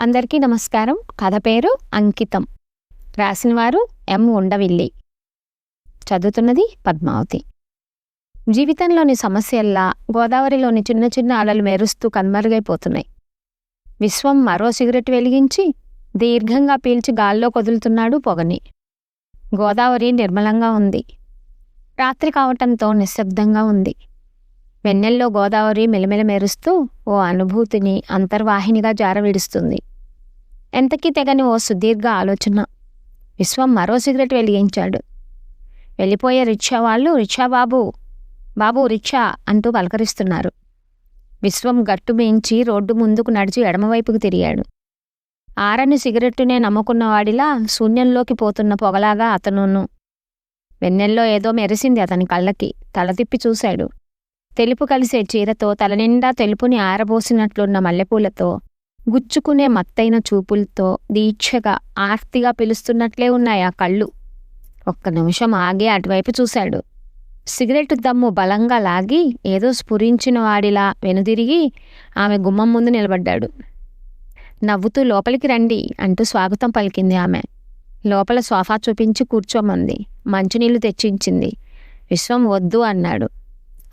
అందరికీ నమస్కారం. కథ పేరు అంకితం. రాసినవారు ఎం. ఉండవిల్లి. చదువుతున్నది పద్మావతి. జీవితంలోని సమస్యల్లా గోదావరిలోని చిన్న చిన్న అలలు మెరుస్తూ కనుమరుగైపోతున్నాయి. విశ్వం మరో సిగరెట్ వెలిగించి దీర్ఘంగా పీల్చి గాల్లో కొదులుతున్నాడు పొగని. గోదావరి నిర్మలంగా ఉంది. రాత్రి కావటంతో నిశ్శబ్దంగా ఉంది. వెన్నెల్లో గోదావరి మెలిమెల మెరుస్తూ ఓ అనుభూతిని అంతర్వాహినిగా జారవిడుస్తుంది. ఎంతకీ తెగని ఓ సుదీర్ఘ ఆలోచన. విశ్వం మరో సిగరెట్ వెలిగించాడు. వెళ్ళిపోయే రిక్షా వాళ్ళు రిక్షా బాబు బాబు రిక్షా అంటూ పలకరిస్తున్నారు. విశ్వం గట్టు మించి రోడ్డు ముందుకు నడిచి ఎడమవైపుకు తిరిగాడు. ఆరని సిగరెట్టునే నమ్ముకున్నవాడిలా శూన్యంలోకి పోతున్న పొగలాగా అతనును వెన్నెల్లో ఏదో మెరిసింది అతని కళ్ళకి తల తిప్పి చూశాడు. తెలుపు కలిసే చీరతో తలనిండా తెలుపుని ఆరబోసినట్లున్న మల్లెపూలతో గుచ్చుకునే మత్తైన చూపులతో దీక్షగా ఆర్తిగా పిలుస్తున్నట్లే ఉన్నాయి ఆ కళ్ళు. ఒక్క నిమిషం ఆగి అటువైపు చూశాడు. సిగరెట్ దమ్ము బలంగా లాగి ఏదో స్ఫురించిన వాడిలా వెనుదిరిగి ఆమె గుమ్మం ముందు నిలబడ్డాడు. నవ్వుతూ లోపలికి రండి అంటూ స్వాగతం పలికింది ఆమె. లోపల సోఫా చూపించి కూర్చోమంది. మంచినీళ్ళు తెచ్చించింది. విశ్వం వద్దు అన్నాడు.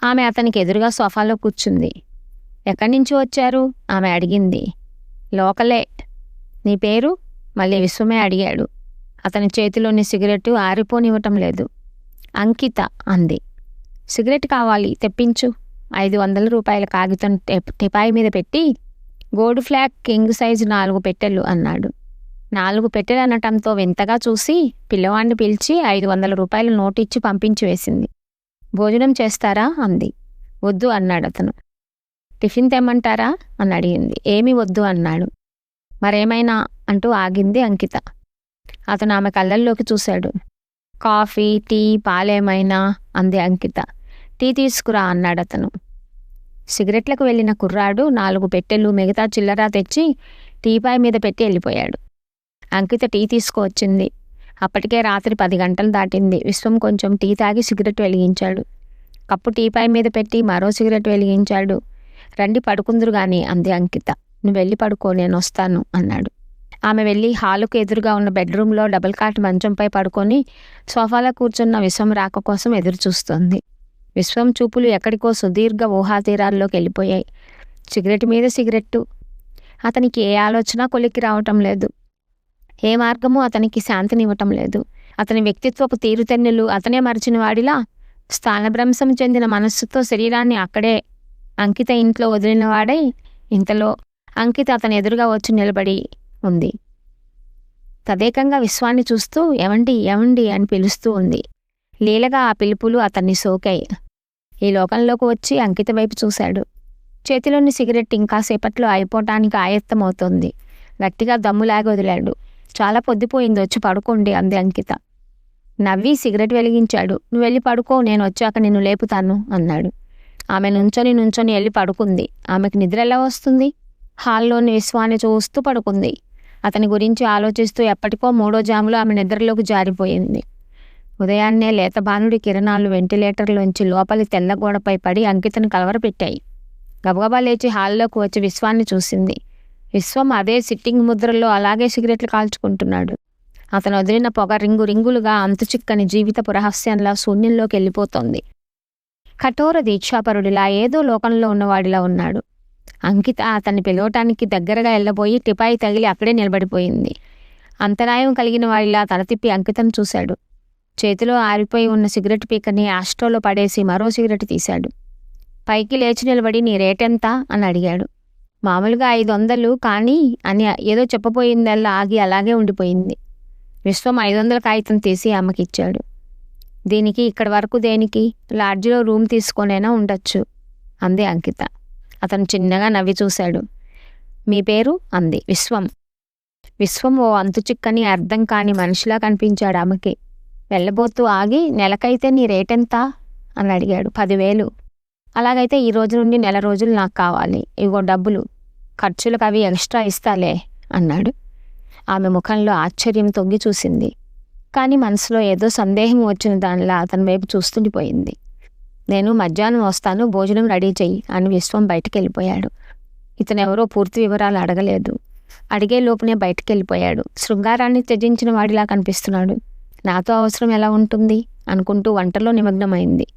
ఆమె అతనికి ఎదురుగా సోఫాలో కూర్చుంది. ఎక్కడి నుంచి వచ్చారు? ఆమె అడిగింది. లోకలే నీ పేరు? మళ్ళీ విశ్వమే అడిగాడు. అతని చేతిలోని సిగరెట్టు ఆరిపోనివ్వటం లేదు. అంకిత అంది. సిగరెట్ కావాలి తెప్పించు. ఐదు వందల రూపాయల కాగితం టిపాయి మీద పెట్టి గోల్డ్ ఫ్లాగ్ కింగ్ సైజు నాలుగు పెట్టెలు అన్నాడు. నాలుగు పెట్టెలు అనటంతో వింతగా చూసి పిల్లవాడిని పిలిచి ఐదు వందల రూపాయల నోటు ఇచ్చి పంపించి వేసింది. భోజనం చేస్తారా? అంది. వద్దు అన్నాడు అతను. టిఫిన్ తెమ్మంటారా? అని అడిగింది. ఏమి వద్దు అన్నాడు. మరేమైనా? అంటూ ఆగింది అంకిత. అతను ఆమె కళ్ళల్లోకి చూశాడు. కాఫీ టీ పాలేమైనా? అంది అంకిత. టీ తీసుకురా అన్నాడు అతను. సిగరెట్లకు వెళ్ళిన కుర్రాడు నాలుగు పెట్టెలు మిగతా చిల్లర తెచ్చి టీపాయ్ మీద పెట్టి వెళ్ళిపోయాడు. అంకిత టీ తీసుకువచ్చింది. అప్పటికే రాత్రి పది గంటలు దాటింది. విశ్వం కొంచెం టీ తాగి సిగరెట్ వెలిగించాడు. కప్పు టీపాయ్ మీద పెట్టి మరో సిగరెట్ వెలిగించాడు. రండి పడుకుందురు గాని అంది అంకిత. నువ్వు వెళ్ళి పడుకో నేను వస్తాను అన్నాడు. ఆమె వెళ్ళి హాలుకు ఎదురుగా ఉన్న బెడ్రూమ్లో డబుల్ కాట్ మంచంపై పడుకొని సోఫాలో కూర్చున్న విశ్వం రాక కోసం ఎదురు చూస్తోంది. విశ్వం చూపులు ఎక్కడికో సుదీర్ఘ ఊహాతీరాల్లోకి వెళ్ళిపోయాయి. సిగరెట్ మీద సిగరెట్టు. అతనికి ఏ ఆలోచన కొలిక్కి రావటం లేదు. ఏ మార్గము అతనికి శాంతినివ్వటం లేదు. అతని వ్యక్తిత్వపు తీరుతెన్నులు అతనే మరిచిన వాడిలా స్థానభ్రంశం చెందిన మనస్సుతో శరీరాన్ని అక్కడే అంకిత ఇంట్లో వదిలిన వాడై ఇంతలో అంకిత అతని ఎదురుగా వచ్చి నిలబడి ఉంది. తదేకంగా విశ్వాన్ని చూస్తూ ఎవండి ఎవండి అని పిలుస్తూ ఉంది. లీలగా ఆ పిలుపులు అతన్ని సోకాయి. ఈ లోకంలోకి వచ్చి అంకిత వైపు చూశాడు. చేతిలోని సిగరెట్ ఇంకాసేపట్లో అయిపోవటానికి ఆయత్తమవుతోంది. గట్టిగా దమ్ములాగి వదిలాడు. చాలా పొద్దుపోయింది వచ్చి పడుకోండి అంది అంకిత. నవ్వి సిగరెట్ వెలిగించాడు. నువ్వు వెళ్ళి పడుకో నేను వచ్చాక నిన్ను లేపుతాను అన్నాడు. ఆమె నుంచొని నుంచొని వెళ్ళి పడుకుంది. ఆమెకు నిద్ర ఎలా వస్తుంది? హాల్లోని విశ్వాన్ని చూస్తూ పడుకుంది. అతని గురించి ఆలోచిస్తూ ఎప్పటికో మూడో జాములో ఆమె నిద్రలోకి జారిపోయింది. ఉదయాన్నే లేత బాణుడి కిరణాలు వెంటిలేటర్లోంచి లోపలి తెల్ల గోడపై పడి అంకితను కలవరపెట్టాయి. గబగబా లేచి హాల్లోకి వచ్చి విశ్వాన్ని చూసింది. విశ్వం అదే సిట్టింగ్ ముద్రలో అలాగే సిగరెట్లు కాల్చుకుంటున్నాడు. అతను వదిలిన పొగ రింగు రింగులుగా అంతు చిక్కని జీవితపు రహస్యంలా శూన్యంలోకి వెళ్ళిపోతోంది. కఠోర దీక్షాపరుడిలా ఏదో లోకంలో ఉన్నవాడిలా ఉన్నాడు. అంకిత అతన్ని పిలవటానికి దగ్గరగా వెళ్ళబోయి టిపాయి తగిలి అక్కడే నిలబడిపోయింది. అంతరాయం కలిగిన వాడిలా తల తిప్పి అంకితం చూశాడు. చేతిలో ఆరిపోయి ఉన్న సిగరెట్ పీకని ఆస్ట్రోలో పడేసి మరో సిగరెట్ తీశాడు. పైకి లేచి నిలబడి నీ రేటెంత? అని అడిగాడు. మామూలుగా ఐదు వందలు కానీ అని ఏదో చెప్పబోయిందల్లా ఆగి అలాగే ఉండిపోయింది. విశ్వం ఐదు వందల కాగితం తీసి అమ్మకిచ్చాడు దీనికి ఇక్కడి వరకు దేనికి? లాడ్జిలో రూమ్ తీసుకొనైనా ఉండొచ్చు అంది అంకిత. అతను చిన్నగా నవ్వి చూశాడు. మీ పేరు? అంది విశ్వం. విశ్వం ఓ అంతు చిక్కని అర్థం కాని మనిషిలా కనిపించాడు ఆమెకి. వెళ్ళబోతూ ఆగి నెలకైతే నీ రేటెంత? అని అడిగాడు. పదివేలు. అలాగైతే ఈ రోజు నుండి నెల రోజులు నాకు కావాలి. ఇగో డబ్బులు. ఖర్చులకు అవి ఎక్స్ట్రా ఇస్తాలే అన్నాడు. ఆమె ముఖంలో ఆశ్చర్యం తొంగి చూసింది. కానీ మనసులో ఏదో సందేహం వచ్చిన దానిలా అతని వైపు చూస్తుండిపోయింది నేను మధ్యాహ్నం వస్తాను భోజనం రెడీ చెయ్యి అని విశ్వం బయటికి వెళ్ళిపోయాడు ఇతనెవరో పూర్తి వివరాలు అడగలేదు. అడిగే లోపునే బయటికి వెళ్ళిపోయాడు శృంగారాన్ని త్యజించిన వాడిలా కనిపిస్తున్నాడు. నాతో అవసరం ఎలా ఉంటుంది? అనుకుంటూ వంటలో నిమగ్నమైంది.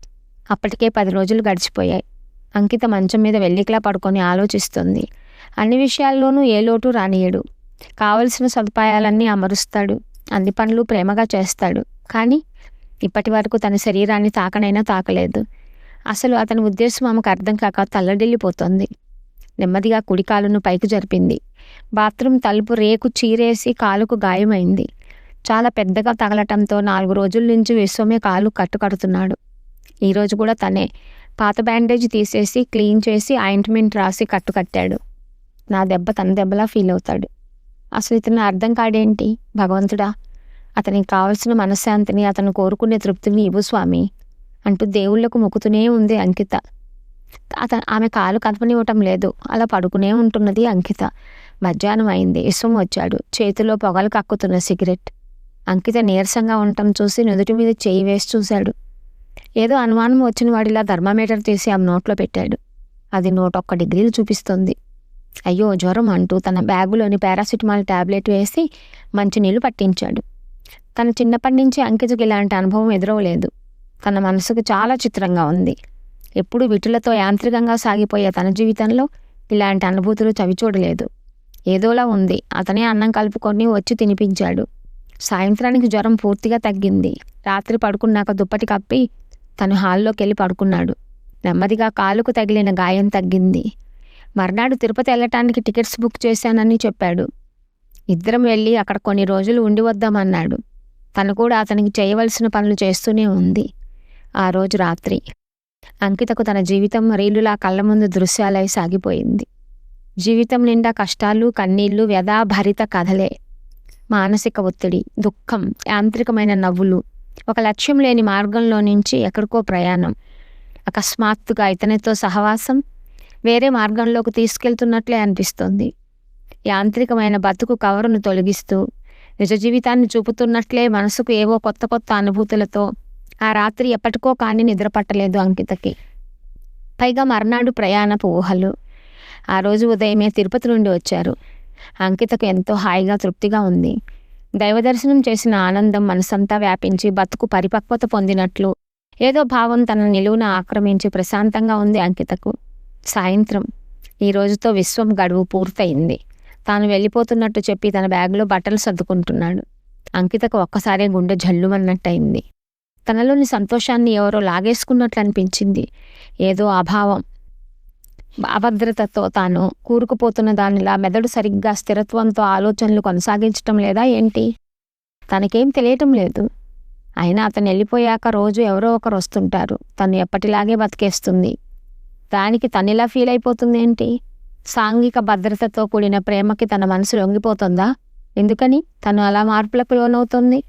అప్పటికే పది రోజులు గడిచిపోయాయి. అంకిత మంచం మీద వెల్లికిలా పడుకొని ఆలోచిస్తుంది. అన్ని విషయాల్లోనూ ఏ లోటు రానియడు. కావలసిన సదుపాయాలన్నీ అమరుస్తాడు. అన్ని పనులు ప్రేమగా చేస్తాడు. కానీ ఇప్పటి వరకు తన శరీరాన్ని తాకనైనా తాకలేదు. అసలు అతని ఉద్దేశం ఆమెకు అర్థం కాక తల్లడిల్లిపోతుంది. నెమ్మదిగా కుడి కాలును పైకి జరిపింది. బాత్రూమ్ తలుపు రేకు చీరేసి కాలుకు గాయమైంది. చాలా పెద్దగా తగలటంతో నాలుగు రోజుల నుంచి విశ్వమే కాలు కట్టుకడుతున్నాడు. ఈరోజు కూడా తనే పాత బ్యాండేజ్ తీసేసి క్లీన్ చేసి ఆయింట్మెంట్ రాసి కట్టు కట్టాడు. నా దెబ్బ తన దెబ్బలా ఫీల్ అవుతాడు. అసలు ఇతను అర్థం కాడేంటి? భగవంతుడా అతనికి కావలసిన మనశ్శాంతిని అతను కోరుకునే తృప్తిని ఇవ్వు స్వామి అంటూ దేవుళ్ళకు మొక్కుతూనే ఉంది అంకిత. అతను ఆమె కాలు కదపనివ్వటం లేదు. అలా పడుకునే ఉంటున్నది అంకిత. మధ్యాహ్నం అయింది. విశ్వం వచ్చాడు. చేతిలో పొగలు కక్కుతున్న సిగరెట్. అంకిత నీరసంగా ఉండటం చూసి నుదుటి మీద చేయి వేసి చూశాడు. ఏదో అనుమానం వచ్చిన వాడిలా థర్మామీటర్ తీసి ఆమె నోట్లో పెట్టాడు. అది నూట ఒక్క డిగ్రీలు చూపిస్తుంది. అయ్యో జ్వరం అంటూ తన బ్యాగులోని పారాసిటమాల్ టాబ్లెట్ వేసి మంచినీళ్ళు పట్టించాడు. తన చిన్నప్పటి నుంచి అంకితకు ఇలాంటి అనుభవం ఎదురవలేదు. తన మనసుకు చాలా చిత్రంగా ఉంది. ఎప్పుడు విటులతో యాంత్రికంగా సాగిపోయే తన జీవితంలో ఇలాంటి అనుభూతులు చవి చూడలేదు ఏదోలా ఉంది. అతనే అన్నం కలుపుకొని వచ్చి తినిపించాడు. సాయంత్రానికి జ్వరం పూర్తిగా తగ్గింది. రాత్రి పడుకున్నాక దుప్పటి కప్పి తను హాల్లోకి వెళ్ళి పడుకున్నాడు. నెమ్మదిగా కాలుకు తగిలిన గాయం తగ్గింది. మర్నాడు తిరుపతి వెళ్ళటానికి టికెట్స్ బుక్ చేశానని చెప్పాడు. ఇద్దరం వెళ్ళి అక్కడ కొన్ని రోజులు ఉండి వద్దామన్నాడు. తను కూడా అతనికి చేయవలసిన పనులు చేస్తూనే ఉంది. ఆ రోజు రాత్రి అంకితకు తన జీవితం రీలులా కళ్ళ ముందు దృశ్యాలై సాగిపోయింది. జీవితం నిండా కష్టాలు కన్నీళ్ళు వ్యధాభరిత కథలే. మానసిక ఒత్తిడి దుఃఖం యాంత్రికమైన నవ్వులు ఒక లక్ష్యం లేని మార్గంలో నుంచి ఎక్కడికో ప్రయాణం అకస్మాత్తుగా ఇతనితో సహవాసం వేరే మార్గంలోకి తీసుకెళ్తున్నట్లే అనిపిస్తుంది. యాంత్రికమైన బతుకు కవరును తొలగిస్తూ నిజ జీవితాన్ని చూపుతున్నట్లే మనసుకు ఏవో కొత్త కొత్త అనుభూతులతో ఆ రాత్రి ఎప్పటికో కానీ నిద్రపట్టలేదు అంకితకి. పైగా మర్నాడు ప్రయాణపు ఊహలు. ఆ రోజు ఉదయమే తిరుపతి నుండి వచ్చారు. అంకితకు ఎంతో హాయిగా తృప్తిగా ఉంది. దైవదర్శనం చేసిన ఆనందం మనసంతా వ్యాపించి బతుకు పరిపక్వత పొందినట్లు ఏదో భావం తన నిలువున ఆక్రమించి ప్రశాంతంగా ఉంది అంకితకు. సాయంత్రం. ఈ రోజుతో విశ్వం గడువు పూర్తయింది. తాను వెళ్ళిపోతున్నట్టు చెప్పి తన బ్యాగ్లో బట్టలు సర్దుకుంటున్నాడు. అంకితకు ఒక్కసారే గుండె జల్లుమన్నట్టయింది. తనలోని సంతోషాన్ని ఎవరో లాగేసుకున్నట్లు అనిపించింది ఏదో అభావం. అభద్రతతో తాను కూరుకుపోతున్న దానిలా మెదడు సరిగ్గా స్థిరత్వంతో ఆలోచనలు కొనసాగించటం లేదా ఏంటి? తనకేం తెలియటం లేదు. అయినా అతను వెళ్ళిపోయాక రోజు ఎవరో ఒకరు వస్తుంటారు తను ఎప్పటిలాగే బతికేస్తుంది. దానికి తనిలా ఫీల్ అయిపోతుంది ఏంటి? సాంఘిక భద్రతతో కూడిన ప్రేమకి తన మనసు లొంగిపోతుందా? ఎందుకని? తను అలా మార్పులకు లోనవుతుంది.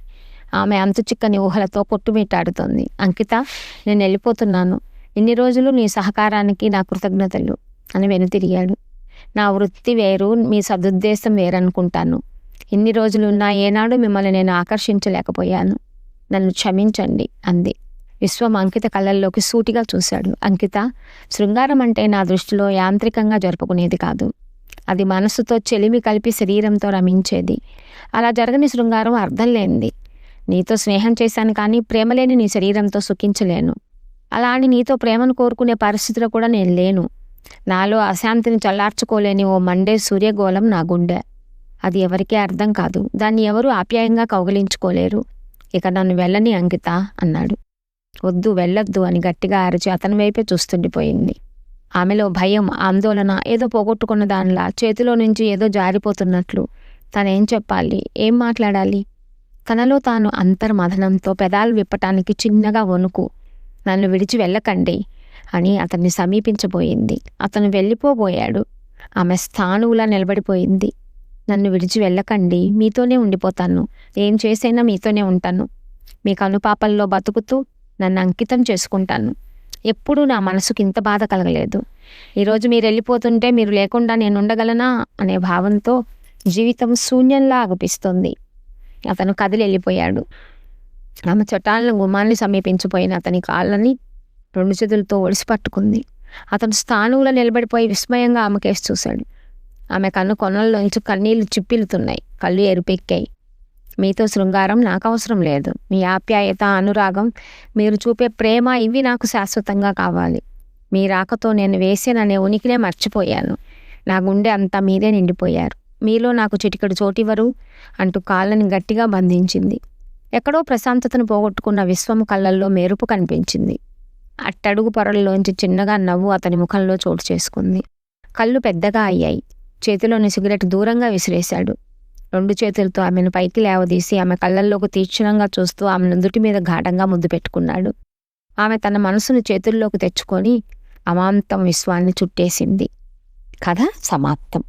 ఆమె అంతు చిక్కని ఊహలతో కొట్టుమిట్టాడుతోంది. అంకిత నేను వెళ్ళిపోతున్నాను. ఇన్ని రోజులు నీ సహకారానికి నా కృతజ్ఞతలు. అని వెనుతిరిగాడు. నా వృత్తి వేరు మీ సదుద్దేశం వేరనుకుంటాను. ఇన్ని రోజులున్నా ఏనాడు మిమ్మల్ని నేను ఆకర్షించలేకపోయాను. నన్ను క్షమించండి అంది. విశ్వం అంకిత కళ్ళల్లోకి సూటిగా చూశాడు. అంకిత శృంగారం అంటే నా దృష్టిలో యాంత్రికంగా జరుపుకునేది కాదు. అది మనసుతో చెలిమి కలిపి శరీరంతో రమించేది. అలా జరగని శృంగారం అర్థం లేనిది. నీతో స్నేహం చేశాను కానీ ప్రేమలేని నీ శరీరంతో సుఖించలేను. అలా అని నీతో ప్రేమను కోరుకునే పరిస్థితిలో కూడా నేను లేను. నాలో అశాంతిని చల్లార్చుకోలేని ఓ మండే సూర్యగోళం నా గుండె. అది ఎవరికీ అర్థం కాదు. దాన్ని ఎవరూ ఆప్యాయంగా కౌగిలించుకోలేరు. ఇక నన్ను వెళ్ళని అంకిత అన్నాడు. వద్దు వెళ్ళొద్దు అని గట్టిగా అరిచి అతని వైపే చూస్తుండిపోయింది. ఆమెలో భయం ఆందోళన ఏదో పోగొట్టుకున్న దానిలా చేతిలో నుంచి ఏదో జారిపోతున్నట్లు. తనేం చెప్పాలి? ఏం మాట్లాడాలి? తనలో తాను అంతర్మథనంతో పెదాలు విప్పటానికి చిన్నగా వణుకు. నన్ను విడిచి వెళ్ళకండి అని అతన్ని సమీపించబోయింది. అతను వెళ్ళిపోబోయాడు. ఆమె స్థానువులా నిలబడిపోయింది. నన్ను విడిచి వెళ్ళకండి మీతోనే ఉండిపోతాను. ఏం చేసైనా మీతోనే ఉంటాను. మీ కనుపాపల్లో బతుకుతూ నన్ను అంకితం చేసుకుంటాను. ఎప్పుడూ నా మనసుకి ఇంత బాధ కలగలేదు. ఈరోజు మీరు వెళ్ళిపోతుంటే మీరు లేకుండా నేను ఉండగలనా అనే భావంతో జీవితం శూన్యంలా అగుపిస్తుంది. అతను కదిలి వెళ్ళిపోయాడు. ఆమె చట్టాలను గుమ్మాన్ని సమీపించిపోయిన అతని కాళ్ళని రెండు చేతులతో ఒడిసి పట్టుకుంది. అతను స్థానువులో నిలబడిపోయి విస్మయంగా ఆమె కేసు చూశాడు. ఆమె కన్ను కొనల్లోంచి కన్నీళ్ళు చిప్పిలుతున్నాయి కళ్ళు ఎరుపెక్కాయి. మీతో శృంగారం నాకు అవసరం లేదు. మీ ఆప్యాయత అనురాగం మీరు చూపే ప్రేమ ఇవి నాకు శాశ్వతంగా కావాలి. మీ రాకతో నేను వేసేననే ఉనికినే మర్చిపోయాను. నా గుండె అంతా మీరే నిండిపోయారు. మీలో నాకు చిటికెడు చోటివరు అంటూ కాళ్ళని గట్టిగా బంధించింది. ఎక్కడో ప్రశాంతతను పోగొట్టుకున్న విశ్వము కళ్ళల్లో మెరుపు కనిపించింది. అట్టడుగు పొరల్లోంచి చిన్నగా నవ్వు అతని ముఖంలో చోటు చేసుకుంది. కళ్ళు పెద్దగా అయ్యాయి. చేతిలోని సిగరెట్ దూరంగా విసిరేశాడు. రెండు చేతులతో ఆమెను పైకి లేవదీసి ఆమె కళ్ళల్లోకి తీక్షణంగా చూస్తూ ఆమె నుదుటి మీద ఘాటంగా ముద్దు పెట్టుకున్నాడు. ఆమె తన మనసును చేతుల్లోకి తెచ్చుకొని అమాంతం విశ్వాన్ని చుట్టేసింది. కథ సమాప్తం.